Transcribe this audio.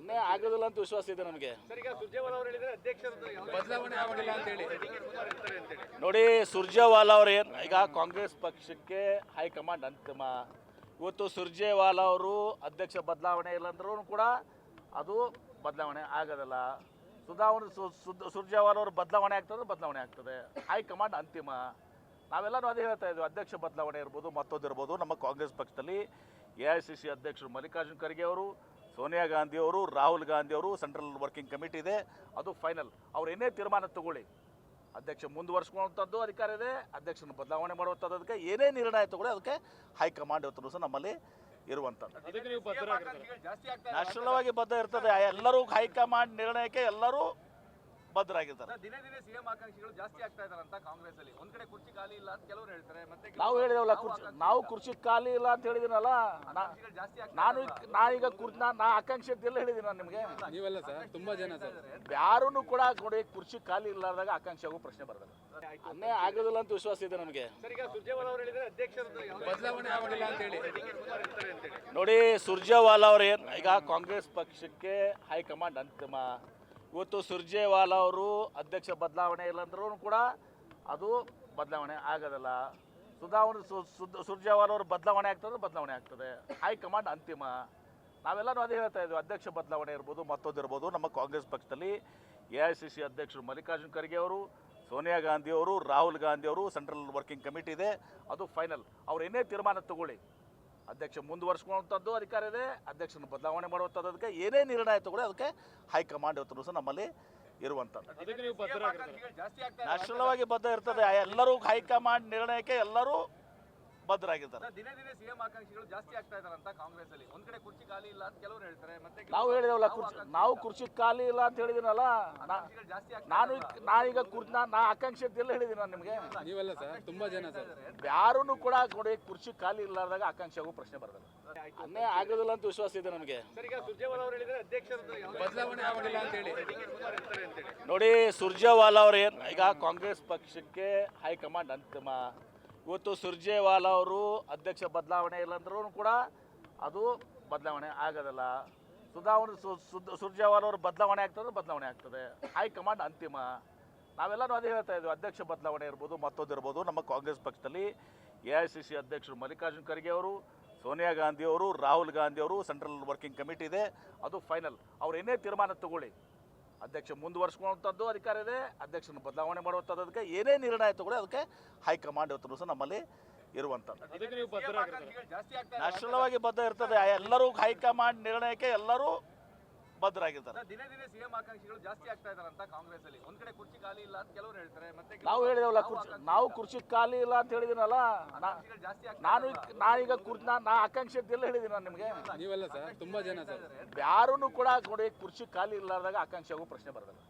ಅನ್ಯಾಯ ಆಗೋದಿಲ್ಲ ಅಂತ ವಿಶ್ವಾಸ ಇದೆ ನಮಗೆ. ನೋಡಿ ಸುರ್ಜೇವಾಲಾ ಅವ್ರು ಏನು ಈಗ ಕಾಂಗ್ರೆಸ್ ಪಕ್ಷಕ್ಕೆ ಹೈಕಮಾಂಡ್ ಅಂತಿಮ. ಇವತ್ತು ಸುರ್ಜೇವಾಲಾ ಅವರು ಅಧ್ಯಕ್ಷ ಬದಲಾವಣೆ ಇಲ್ಲಂದ್ರೂ ಕೂಡ ಅದು ಬದಲಾವಣೆ ಆಗೋದಿಲ್ಲ. ಸುಧಾವಣೆ ಸುರ್ಜೇವಾಲಾ ಅವರು ಬದಲಾವಣೆ ಆಗ್ತದೆ ಬದಲಾವಣೆ ಆಗ್ತದೆ. ಹೈಕಮಾಂಡ್ ಅಂತಿಮ. ನಾವೆಲ್ಲರೂ ಅದೇ ಹೇಳ್ತಾ ಇದ್ದೀವಿ ಅಧ್ಯಕ್ಷ ಬದಲಾವಣೆ ಇರ್ಬೋದು ಮತ್ತೊಂದು ಇರ್ಬೋದು. ನಮ್ಮ ಕಾಂಗ್ರೆಸ್ ಪಕ್ಷದಲ್ಲಿ ಎ ಐ ಸಿ ಸಿ ಅಧ್ಯಕ್ಷರು ಮಲ್ಲಿಕಾರ್ಜುನ್ ಖರ್ಗೆ ಅವರು ಸೋನಿಯಾ ಗಾಂಧಿ ಅವರು ರಾಹುಲ್ ಗಾಂಧಿ ಅವರು ಸೆಂಟ್ರಲ್ ವರ್ಕಿಂಗ್ ಕಮಿಟಿ ಇದೆ ಅದು ಫೈನಲ್. ಅವ್ರು ಏನೇ ತೀರ್ಮಾನ ತಗೊಳ್ಳಿ. ಅಧ್ಯಕ್ಷ ಮುಂದುವರ್ಸ್ಕೊಳ್ಳುವಂಥದ್ದು ಅಧಿಕಾರ ಇದೆ ಅಧ್ಯಕ್ಷನ ಬದಲಾವಣೆ ಮಾಡುವಂಥದ್ದು ಅದಕ್ಕೆ ಏನೇ ನಿರ್ಣಯ ತಗೊಳ್ಳಿ ಅದಕ್ಕೆ ಹೈಕಮಾಂಡ್ ಇವತ್ತು ಸಹ ನಮ್ಮಲ್ಲಿ ಇರುವಂಥದ್ದು. ನ್ಯಾಷನಲ್ ಆಗಿ ಬದ್ಧ ಇರ್ತದೆ. ಎಲ್ಲರೂ ಹೈಕಮಾಂಡ್ ನಿರ್ಣಯಕ್ಕೆ ಎಲ್ಲರೂ ಬದ್ಧರಾಗಿರ್ತಾರೆ ದಿನೇ ದಿನೇ ಸಿಎಂ ಆಕಾಂಕ್ಷಿಗಳು ಜಾಸ್ತಿ ಆಗ್ತಾ ಇದಾರೆ ಅಂತ ಕಾಂಗ್ರೆಸ್ ಅಲ್ಲಿ ಒಂದ್ ಕಡೆ ಕುರ್ಚಿ ಖಾಲಿ ಇಲ್ಲ ಅಂತ ಕೆಲವರು ಹೇಳ್ತಾರೆ ಮತ್ತೆ ನಾವು ಹೇಳಿದೇವಲ್ಲ ಕುರ್ಚಿ ನಾವು. ಕುರ್ಚಿ ಖಾಲಿ ಇಲ್ಲ ಅಂತ ಹೇಳಿದಿನಲ್ಲ ನಾನು. ನಾನೀಗ ಕುರ್ಚಿ ನಾ ನಾ ಆಕಾಂಕ್ಷೆ ಅಂತ ಎಲ್ಲ ಹೇಳಿದ್ದೀನಿ ನಾನು ನಿಮಗೆ. ನೀವೆಲ್ಲ ಸರ್ ತುಂಬಾ ಜನ ಸರ್. ಯಾರೂ ಕೂಡ ನೋಡಿ ಕುರ್ಚಿ ಖಾಲಿ ಇಲ್ಲಾರ್ದಾಗ ಆಕಾಂಕ್ಷೆ ಆಗೋ ಪ್ರಶ್ನೆ ಬರ್ತದೆ. ಅನ್ನೇ ಆಗೋದಿಲ್ಲ ಅಂತ ವಿಶ್ವಾಸ ಇದೆ ನಮಗೆ. ನೋಡಿ ಸುರ್ಜೇವಾಲಾ ಅವ್ರು ಏನು ಈಗ ಕಾಂಗ್ರೆಸ್ ಪಕ್ಷಕ್ಕೆ ಹೈಕಮಾಂಡ್ ಅಂತಿಮ ಇವತ್ತು ಸುರ್ಜೇವಾಲಾ ಅವರು ಅಧ್ಯಕ್ಷ ಬದಲಾವಣೆ ಇಲ್ಲಂದ್ರೂ ಕೂಡ ಅದು ಬದಲಾವಣೆ ಆಗೋದಿಲ್ಲ. ಸುಧಾವಣೆ ಸುರ್ಜೇವಾಲಾ ಅವರು ಬದಲಾವಣೆ ಆಗ್ತದೆ ಬದಲಾವಣೆ ಆಗ್ತದೆ. ಹೈಕಮಾಂಡ್ ಅಂತಿಮ. ನಾವೆಲ್ಲರೂ ಅದೇ ಹೇಳ್ತಾ ಇದ್ವಿ, ಅಧ್ಯಕ್ಷ ಬದಲಾವಣೆ ಇರ್ಬೋದು, ಮತ್ತೊಂದು ಇರ್ಬೋದು. ನಮ್ಮ ಕಾಂಗ್ರೆಸ್ ಪಕ್ಷದಲ್ಲಿ ಎ ಐ ಸಿ ಸಿ ಅಧ್ಯಕ್ಷರು ಮಲ್ಲಿಕಾರ್ಜುನ ಖರ್ಗೆ ಅವರು, ಸೋನಿಯಾ ಗಾಂಧಿ ಅವರು, ರಾಹುಲ್ ಗಾಂಧಿ ಅವರು, ಸೆಂಟ್ರಲ್ ವರ್ಕಿಂಗ್ ಕಮಿಟಿ ಇದೆ. ಅದು ಫೈನಲ್ ಅವ್ರು ಏನೇ ತೀರ್ಮಾನ ತಗೊಳ್ಳಿ ಅಧ್ಯಕ್ಷ ಮುಂದುವರ್ಸ್ಕೊಳ್ಳುವಂಥದ್ದು ಅಧಿಕಾರ ಇದೆ ಅಧ್ಯಕ್ಷನ ಬದಲಾವಣೆ ಮಾಡುವಂಥದ್ದು ಅದಕ್ಕೆ ಏನೇ ನಿರ್ಣಯ ತಗೊಳ್ಳಿ ಅದಕ್ಕೆ ಹೈಕಮಾಂಡ್ ಇವತ್ತು ಸಹ ನಮ್ಮಲ್ಲಿ ಇರುವಂಥದ್ದು. ನ್ಯಾಷನಲ್ ಆಗಿ ಬದ್ಧ ಇರ್ತದೆ. ಎಲ್ಲರೂ ಹೈಕಮಾಂಡ್ ನಿರ್ಣಯಕ್ಕೆ ಎಲ್ಲರೂ ಬದ್ಧರಾಗಿರ್ತಾರೆ ಇದಾರೆ. ದಿನೇ ದಿನೇ ಸಿಎಂ ಆಕಾಂಕ್ಷಿಗಳು ಜಾಸ್ತಿ ಆಗ್ತಾ ಇದಾರೆ ಅಂತ ಕಾಂಗ್ರೆಸ್ ಅಲ್ಲಿ ಒಂದ್ ಕಡೆ ಕುರ್ಚಿ ಖಾಲಿ ಇಲ್ಲ ಅಂತ ಕೆಲವರು ಹೇಳ್ತಾರೆ ಮತ್ತೆ ನಾವು ಹೇಳಿದೇವಲ್ಲ ನಾವು ಕುರ್ಚಿ ನಾವು. ಕುರ್ಚಿ ಖಾಲಿ ಇಲ್ಲ ಅಂತ ಹೇಳಿದಿನಲ್ಲ? ನಾ- ಆಕಾಂಕ್ಷಿಗಳು ನಾನು ಇದಾರಲ್ಲ. ನಾನೀಗ ಕುರ್ಚಿ ನಾ ನಾ ಆಕಾಂಕ್ಷೆ ಅಂತ ಎಲ್ಲ ಹೇಳಿದ್ದೀನಿ ನಾನು ನಿಮಗೆ ನೀವೆಲ್ಲ ಸರ್ ತುಂಬಾ ಜನ ಸರ್. ಯಾರೂ ಕೂಡ ನೋಡಿ ಕುರ್ಚಿ ಖಾಲಿ ಇಲ್ಲಾರ್ದಾಗ ಆಕಾಂಕ್ಷೆ ಆಗೋ ಪ್ರಶ್ನೆ ಬರ್ತದೆ ಅನ್ನೇ ಆಗೋದಿಲ್ಲ ಅಂತ ವಿಶ್ವಾಸ ಇದೆ ನಮಗೆ. ಸರ್ ಈಗ ಸುರ್ಜೇವಾಲ ಅವರು ಹೇಳಿದ್ರೆ ಅಧ್ಯಕ್ಷರದ್ದು ಬದಲಾವಣೆ ಆಗೋದಿಲ್ಲ ಅಂತ ಹೇಳಿ. ಡಿ ಕೆ ಅಂತ ಹೇಳಿ. ನೋಡಿ ಸುರ್ಜೇವಾಲಾ ಅವ್ರು ಏನು ಈಗ ಕಾಂಗ್ರೆಸ್ ಪಕ್ಷಕ್ಕೆ ಹೈಕಮಾಂಡ್ ಅಂತಿಮ. ಇವತ್ತು ಸುರ್ಜೇವಾಲ ಅವರು ಅಧ್ಯಕ್ಷ ಬದಲಾವಣೆ ಇಲ್ಲಂದ್ರೂ ಕೂಡ ಅದು ಬದಲಾವಣೆ ಆಗೋದಲ್ಲ. ಸುಧಾವಣೆ ಸುರ್ಜೇವಾಲ ಅವರು ಬದಲಾವಣೆ ಆಗ್ತದೆ ಬದಲಾವಣೆ ಆಗ್ತದೆ. ಹೈಕಮಾಂಡ್ ಅಂತಿಮ. ನಾವೆಲ್ಲರೂ ಅದೇ ಹೇಳ್ತಾ ಇದ್ವಿ, ಅಧ್ಯಕ್ಷ ಬದಲಾವಣೆ ಇರ್ಬೋದು, ಮತ್ತೊಂದು ಇರ್ಬೋದು. ನಮ್ಮ ಕಾಂಗ್ರೆಸ್ ಪಕ್ಷದಲ್ಲಿ ಎ ಐ ಸಿ ಸಿ ಅಧ್ಯಕ್ಷರು ಮಲ್ಲಿಕಾರ್ಜುನ್ ಖರ್ಗೆ ಅವರು, ಸೋನಿಯಾ ಗಾಂಧಿ ಅವರು, ರಾಹುಲ್ ಗಾಂಧಿ ಅವರು, ಸೆಂಟ್ರಲ್ ವರ್ಕಿಂಗ್ ಕಮಿಟಿ ಇದೆ. ಅದು ಫೈನಲ್. ಅವ್ರು ಏನೇ ತೀರ್ಮಾನ ತಗೊಳ್ಳಿ ಅಧ್ಯಕ್ಷ ಮುಂದುವರ್ಸ್ಕೊಳ್ಳುವಂಥದ್ದು ಅಧಿಕಾರ ಇದೆ ಅಧ್ಯಕ್ಷನ ಬದಲಾವಣೆ ಮಾಡುವಂಥದ್ದು ಅದಕ್ಕೆ ಏನೇ ನಿರ್ಣಯ ತಗೊಳ್ಳಿ ಅದಕ್ಕೆ ಹೈಕಮಾಂಡ್ ಇವತ್ತು ಸಹ ನಮ್ಮಲ್ಲಿ ಇರುವಂಥದ್ದು. ನ್ಯಾಷನಲ್ ಆಗಿ ಬದ್ಧ ಇರ್ತದೆ. ಎಲ್ಲರೂ ಹೈಕಮಾಂಡ್ ನಿರ್ಣಯಕ್ಕೆ ಎಲ್ಲರೂ ಬದ್ಧರಾಗಿರ್ತಾರೆ ಸರ್, ದಿನೇ ದಿನೇ ಸಿಎಂ ಆಕಾಂಕ್ಷಿಗಳು ಜಾಸ್ತಿ ಆಗ್ತಾ ಇದಾರೆ ಅಂತ ಕಾಂಗ್ರೆಸ್ ಅಲ್ಲಿ ಒಂದ್ ಕಡೆ ಕುರ್ಚಿ ಖಾಲಿ ಇಲ್ಲ ಅಂತ ಕೆಲವರು ಹೇಳ್ತಾರೆ ಮತ್ತೆ ನಾವು ಹೇಳಿದೆವಲ್ಲ ನಾವು ಕುರ್ಚಿ ನಾವು. ಕುರ್ಚಿ ಖಾಲಿ ಇಲ್ಲ ಅಂತ ಹೇಳಿದಿನಲ್ಲ ನಾನು. ನಾನೀಗ ಕುರ್ಚಿ ನಾ ನಾ ಆಕಾಂಕ್ಷೆ ಅಂತ ಎಲ್ಲ ಹೇಳಿದ್ದೀನಿ ನಾನು ನಿಮಗೆ. ನೀವೆಲ್ಲ ಸರ್ ತುಂಬಾ ಜನ ಸರ್. ಯಾರೂ ಕೂಡ ಕೊಡಿ ಕುರ್ಚಿ ಖಾಲಿ ಇಲ್ಲಾರ್ದಾಗ ಆಕಾಂಕ್ಷೆ ಆಗೋ ಪ್ರಶ್ನೆ ಬರೋದಿಲ್ಲ.